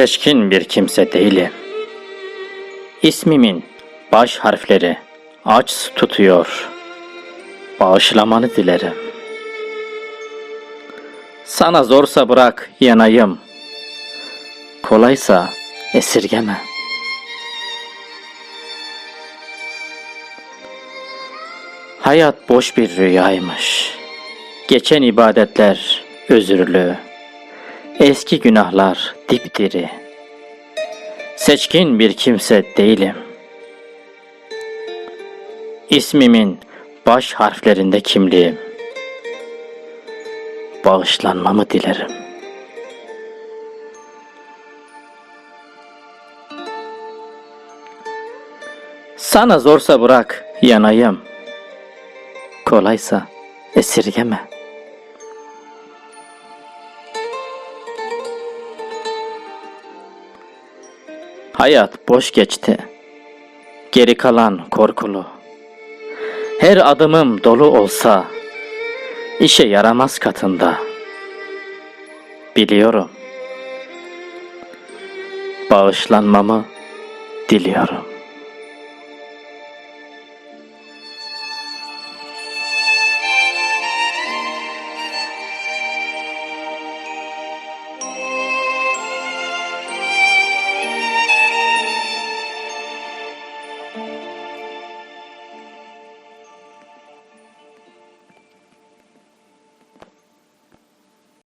Seçkin bir kimse değilim. İsmimin baş harfleri aç tutuyor. Bağışlamanı dilerim. Sana zorsa bırak yanayım. Kolaysa esirgeme. Hayat boş bir rüyaymış. Geçen ibadetler özürlü. Eski günahlar dipdiri. Seçkin bir kimse değilim. İsmimin baş harflerinde kimliğim. Bağışlanmamı dilerim. Sana zorsa bırak yanayım. Kolaysa esirgeme. Hayat boş geçti. Geri kalan korkulu. Her adımım dolu olsa işe yaramaz katında. Biliyorum. Bağışlanmamı diliyorum.